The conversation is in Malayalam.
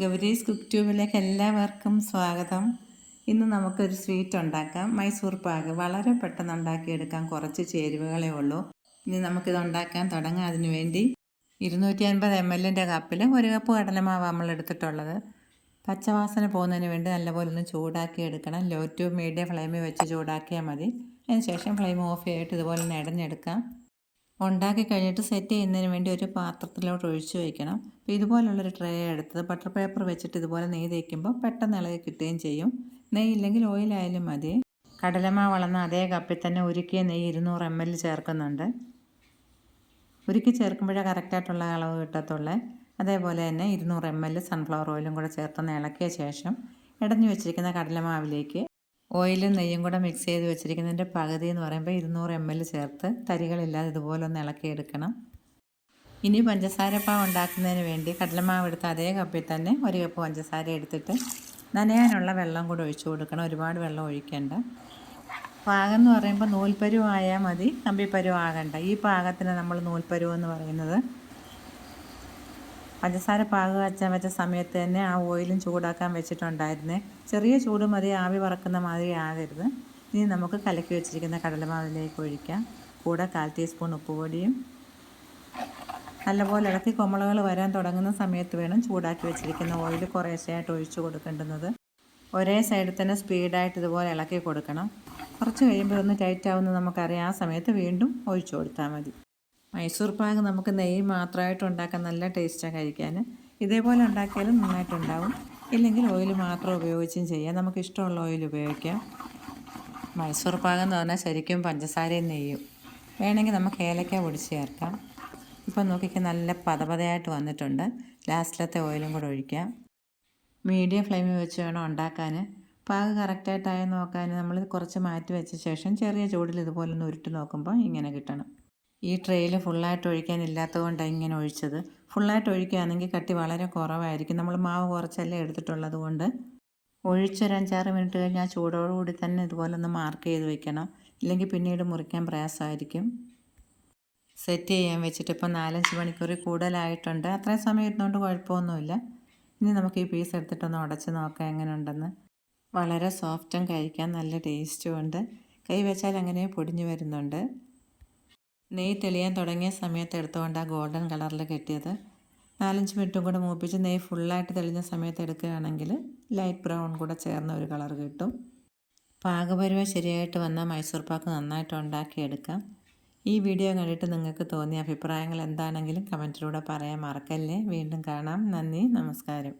ഗൗരീസ് കുക്ക് ട്യൂബിലേക്ക് എല്ലാവർക്കും സ്വാഗതം. ഇന്ന് നമുക്കൊരു സ്വീറ്റ് ഉണ്ടാക്കാം. മൈസൂർ പാക്ക് വളരെ പെട്ടെന്ന് ഉണ്ടാക്കിയെടുക്കാം കുറച്ച് ചേരുവകളേ ഉള്ളൂ. ഇനി നമുക്കിത് ഉണ്ടാക്കാൻ തുടങ്ങാം. അതിന് വേണ്ടി ഇരുന്നൂറ്റി അൻപത് എം എല്ലിന്റെ കപ്പിൽ ഒരു കപ്പ് കടലമാവ് നമ്മൾ എടുത്തിട്ടുള്ളത്. പച്ചവാസന പോകുന്നതിന് വേണ്ടി നല്ലപോലെ ഒന്ന് ചൂടാക്കി എടുക്കണം. ലോ ടു മീഡിയം ഫ്ലെയിമിൽ വെച്ച് ചൂടാക്കിയാൽ മതി. അതിന് ശേഷം ഫ്ലെയിം ഓഫ് ചെയ്തിട്ട് ഇതുപോലെ നെടഞ്ഞെടുക്കാം ഉണ്ടാക്കി കഴിഞ്ഞിട്ട് സെറ്റ് ചെയ്യുന്നതിന് വേണ്ടി ഒരു പാത്രത്തിലോട്ട് ഒഴിച്ചു വയ്ക്കണം അപ്പോൾ ഇതുപോലുള്ളൊരു ട്രേ എടുത്തത്. ബട്ടർ പേപ്പർ വെച്ചിട്ട് ഇതുപോലെ നെയ്യ് തേക്കുമ്പോൾ പെട്ടെന്ന് ഇളകി കിട്ടുകയും ചെയ്യും. നെയ്യ് ഇല്ലെങ്കിൽ ഓയിലായാലും മതി. കടലമാവ് വളർന്ന അതേ കപ്പിൽ തന്നെ ഉരുക്കിയ നെയ്യ് ഇരുന്നൂറ് എം എൽ ചേർക്കുന്നുണ്ട്. ഉരുക്കി ചേർക്കുമ്പോഴേ കറക്റ്റായിട്ടുള്ള അളവ് കിട്ടത്തുള്ളേ. അതേപോലെ തന്നെ ഇരുന്നൂറ് എം എൽ സൺഫ്ലവർ ഓയിലും കൂടെ ചേർത്തൊന്ന് ഇളക്കിയ ശേഷം ഇടഞ്ഞു വെച്ചിരിക്കുന്ന കടലമാവിലേക്ക് ഓയിലും നെയ്യും കൂടെ മിക്സ് ചെയ്ത് വെച്ചിരിക്കുന്നതിന്റെ പകുതി എന്ന് പറയുമ്പോൾ ഇരുന്നൂറ് എം എൽ ചേർത്ത് തരികളില്ലാതെ ഇതുപോലെ ഒന്ന് ഇളക്കിയെടുക്കണം ഇനി പഞ്ചസാര പഞ്ചസാരപ്പാവ് ഉണ്ടാക്കുന്നതിന് വേണ്ടി കടലമാവ് എടുത്ത് അതേ കപ്പിൽ തന്നെ ഒരു കപ്പ് പഞ്ചസാര എടുത്തിട്ട് നനയാനുള്ള വെള്ളം കൂടെ ഒഴിച്ചു കൊടുക്കണം. ഒരുപാട് വെള്ളം ഒഴിക്കേണ്ട. പാകം എന്ന് പറയുമ്പോൾ നൂൽപ്പരുവായാൽ മതി കമ്പിപ്പരുവാകണ്ട. ഈ പാകത്തിന് നമ്മൾ നൂൽപ്പരുവെന്ന് പറയുന്നത് പഞ്ചസാര പാകം വെച്ചാൽ വെച്ച സമയത്ത് തന്നെ ആ ഓയിലും ചൂടാക്കാൻ വെച്ചിട്ടുണ്ടായിരുന്നേ. ചെറിയ ചൂട് മതി ആവി പറക്കുന്ന മാതിരി ആകരുത് ഇനി നമുക്ക് കലക്കി വെച്ചിരിക്കുന്ന കടലമാവിലേക്ക് ഒഴിക്കാം. കൂടെ കാൽ ടീസ്പൂൺ ഉപ്പുപൊടിയും നല്ലപോലെ ഇളക്കി കുമളകൾ വരാൻ തുടങ്ങുന്ന സമയത്ത് വേണം ചൂടാക്കി വെച്ചിരിക്കുന്ന ഓയിൽ കുറേശ്ശെയായിട്ട് ഒഴിച്ചു കൊടുക്കേണ്ടുന്നത്. ഒരേ സൈഡിൽ തന്നെ സ്പീഡായിട്ട് ഇതുപോലെ ഇളക്കി കൊടുക്കണം. കുറച്ച് കഴിയുമ്പോൾ ഒന്ന് ടൈറ്റ് ആവുമെന്ന് നമുക്കറിയാം. ആ സമയത്ത് വീണ്ടും ഒഴിച്ചു കൊടുത്താൽ മതി. മൈസൂർ പാക്ക് നമുക്ക് നെയ്യ് മാത്രമായിട്ട് ഉണ്ടാക്കാൻ നല്ല ടേസ്റ്റാണ് കഴിക്കാൻ. ഇതേപോലെ ഉണ്ടാക്കിയാലും നന്നായിട്ടുണ്ടാവും. ഇല്ലെങ്കിൽ ഓയിൽ മാത്രം ഉപയോഗിച്ചും ചെയ്യാം. നമുക്ക് ഇഷ്ടമുള്ള ഓയിൽ ഉപയോഗിക്കാം. മൈസൂർ പാകം എന്ന് പറഞ്ഞാൽ ശരിക്കും പഞ്ചസാരയും നെയ്യും. വേണമെങ്കിൽ നമുക്ക് ഏലക്ക പൊടിച്ച് ചേർക്കാം. ഇപ്പം നോക്കിക്കാൻ നല്ല പതപതയായിട്ട് വന്നിട്ടുണ്ട്. ലാസ്റ്റിലത്തെ ഓയിലും കൂടെ ഒഴിക്കാം. മീഡിയം ഫ്ലെയിമിൽ വെച്ച് വേണം ഉണ്ടാക്കാൻ. പാകം കറക്റ്റായിട്ടായി നോക്കാൻ. നമ്മൾ കുറച്ച് മാറ്റി വെച്ച ശേഷം ചെറിയ ചൂടിൽ ഇതുപോലെ ഒന്ന് ഉരുട്ടി നോക്കുമ്പോൾ ഇങ്ങനെ കിട്ടണം. ഈ ട്രെയിൽ ഫുള്ളായിട്ട് ഒഴിക്കാനില്ലാത്തത് കൊണ്ടാണ് ഇങ്ങനെ ഒഴിച്ചത്. ഫുള്ളായിട്ട് ഒഴിക്കുകയാണെങ്കിൽ കട്ടി വളരെ കുറവായിരിക്കും. നമ്മൾ മാവ് കുറച്ചല്ലേ എടുത്തിട്ടുള്ളത് കൊണ്ട്. ഒഴിച്ചൊരു അഞ്ചാറ് മിനിറ്റ് കഴിഞ്ഞ് ആ ചൂടോടുകൂടി തന്നെ ഇതുപോലെ ഒന്ന് മാർക്ക് ചെയ്ത് വെക്കണം. ഇല്ലെങ്കിൽ പിന്നീട് മുറിക്കാൻ പ്രയാസമായിരിക്കും. സെറ്റ് ചെയ്യാൻ വെച്ചിട്ട് ഇപ്പോൾ നാലഞ്ച് മണിക്കൂറിൽ കൂടുതലായിട്ടുണ്ട്. അത്രയും സമയം ഇരുന്നുകൊണ്ട് കുഴപ്പമൊന്നുമില്ല. ഇനി നമുക്ക് ഈ പീസ് എടുത്തിട്ടൊന്ന് ഉടച്ച് നോക്കാം എങ്ങനെ ഉണ്ടെന്ന് വളരെ സോഫ്റ്റും കഴിക്കാൻ നല്ല ടേസ്റ്റും ഉണ്ട്. കൈ വെച്ചാൽ അങ്ങനെ പൊടിഞ്ഞു വരുന്നുണ്ട്. നെയ്യ് തെളിയാൻ തുടങ്ങിയ സമയത്ത് എടുത്തുകൊണ്ട് ആ ഗോൾഡൻ കളറിൽ കെട്ടിയത്. നാലഞ്ച് മിനിറ്റും കൂടെ മൂപ്പിച്ച് നെയ്യ് ഫുള്ളായിട്ട് തെളിഞ്ഞ സമയത്ത് എടുക്കുകയാണെങ്കിൽ ലൈറ്റ് ബ്രൗൺ കൂടെ ചേർന്ന ഒരു കളർ കിട്ടും. പാകപരുവ ശരിയായിട്ട് വന്നാൽ മൈസൂർ പാക്ക് നന്നായിട്ട് ഉണ്ടാക്കിയെടുക്കാം ഈ വീഡിയോ കണ്ടിട്ട് നിങ്ങൾക്ക് തോന്നിയ അഭിപ്രായങ്ങൾ എന്താണെങ്കിലും കമന്റിലൂടെ പറയാൻ മറക്കല്ലേ. വീണ്ടും കാണാം. നന്ദി. നമസ്കാരം.